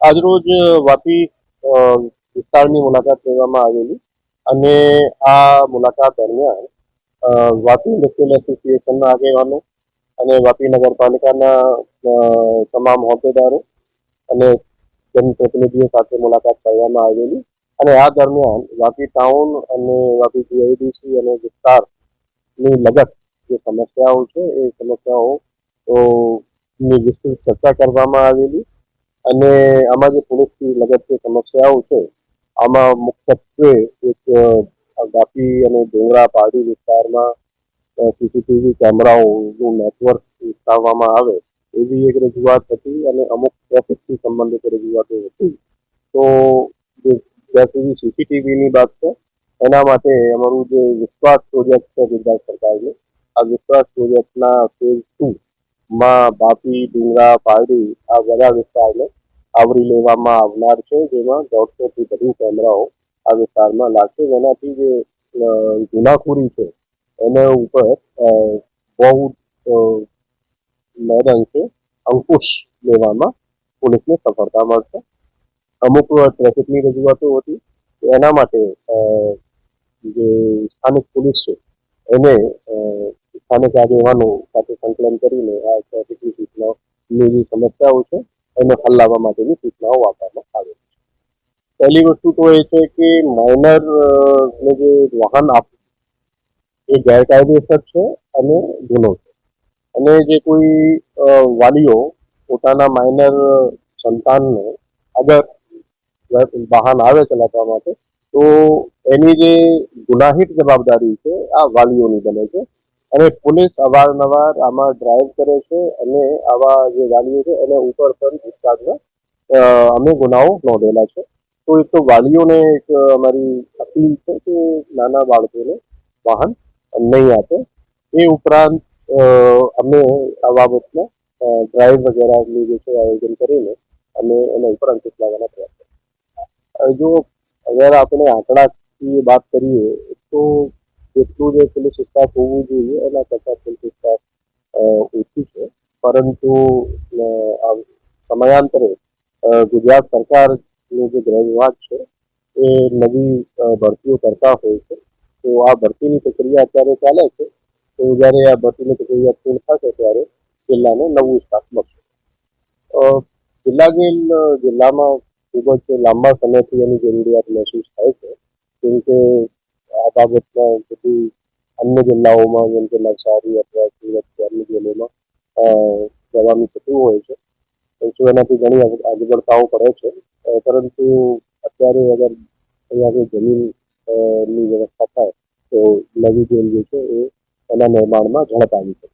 આજરોજ વાપી વિસ્તારની મુલાકાત લેવામાં આવેલી અને આ મુલાકાત દરમિયાન વાપી ઇન્ડસ્ટ્રીયલ એસોસિએશનના આગેવાનો અને વાપી નગરપાલિકાના તમામ હોદ્દેદારો અને જનપ્રતિનિધિઓ સાથે મુલાકાત કરવામાં આવેલી અને આ દરમિયાન વાપી ટાઉન અને વાપી જીઆઈડીસી અને વિસ્તારની લગત જે સમસ્યાઓ છે, એ સમસ્યાઓ ની વિસ્તૃત ચર્ચા કરવામાં આવેલી અને આમાં જે પોલીસથી લગત જે સમસ્યાઓ છે, આમાં મુખ્યત્વે એક વાપી અને ડુંગરા પહાડી વિસ્તારમાં સીસીટીવી કેમેરાઓનું નેટવર્ક વિકસાવવામાં આવે એવી એક રજૂઆત હતી અને અમુક ટ્રાફિકથી સંબંધિત રજૂઆતો હતી. તો જે જ્યાં સુધી સીસીટીવીની વાત છે, એના માટે અમારું જે વિશ્વાસ પ્રોજેક્ટ છે ગુજરાત સરકારનું, આ વિશ્વાસ પ્રોજેક્ટના ફેઝ ટુ માં બાપી ડુંગરા પારડી આ બધા વિસ્તારને આવરી લેવામાં આવનાર છે જેમાં દોઢસોથી વધુ કેમેરાઓ આ વિસ્તારમાં લાગશે. જેનાથી જે ગુનાખોરી છે એના ઉપર બહુ અ, છે અંકુશ લેવામાં પોલીસને સફળતા મળશે. અમુક ટ્રાફિકની રજૂઆતો હતી એના માટે જે સ્થાનિક પોલીસ છે એને સ્થાનિક આગેવાનો સાથે સંકલન કરીને આ ટ્રાફિકની સૂચનાઓની જે સમસ્યાઓ છે. એને હલ લાવવા માટેની સૂચનાઓ આપવામાં આવે છે. પહેલી વસ્તુ તો એ છે કે માઇનર ને જે વાહન આપવું એ ગેરકાયદેસર છે અને ગુનો છે. અને જે કોઈ વાલીઓ પોતાના માઇનર સંતાનને અગર વાહન આવે ચલાવવા માટે, તો એની જે ગુનાહિત જવાબદારી છે, આ વાલીઓની બને છે. અને પોલીસ અવારનવાર આમાં ડ્રાઈવ કરે છે અને આવા જે વાલીઓ છે એને ઉપર પણ વિસ્તારમાં અમે ગુનાઓ નોંધેલા છે તો એક તો વાલીઓને એક અમારી અપીલ છે કે નાના બાળકોને વાહન નહીં આપે એ ઉપરાંત અમે આ બાબતમાં ડ્રાઈવ વગેરેનું જે છે આયોજન કરીને અમે એના ઉપર અંકુશ લાવવાના પ્રયાસ. જો અગર આપણે આંકડાકીય વાત કરીએ, તો જેટલું જે પોલીસ સ્ટાફ હોવું જોઈએ, એના કરતાં પોલીસ સ્ટાફ ઓછું છે. પરંતુ સમયાંતરે ગુજરાત સરકારનું જે ગૃહ વિભાગ છે, એ નવી ભરતીઓ કરતા હોય છે. તો આ ભરતીની પ્રક્રિયા અત્યારે ચાલે છે. તો જ્યારે આ ભરતીની પ્રક્રિયા પૂર્ણ થશે ત્યારે જિલ્લાને નવું સ્ટાફ મળશે. જિલ્લા જેલ જિલ્લામાં ખૂબ જ લાંબા સમયથી એની જરૂરિયાત મહેસૂસ થાય છે. કેમ કે આ બાબતમાં બધી અન્ય જિલ્લાઓમાં, જેમ કે નવસારી અથવા સુરત કે અન્ય જિલ્લામાં જવાનું થતું હોય છે. તો એનાથી ઘણી અગ- અગવડતાઓ પડે છે. પરંતુ અત્યારે અગર અહીંયા જમીનની વ્યવસ્થા થાય, તો નવી જેલ જે છે એ એના નિર્માણમાં ઝડપ આવી શકે.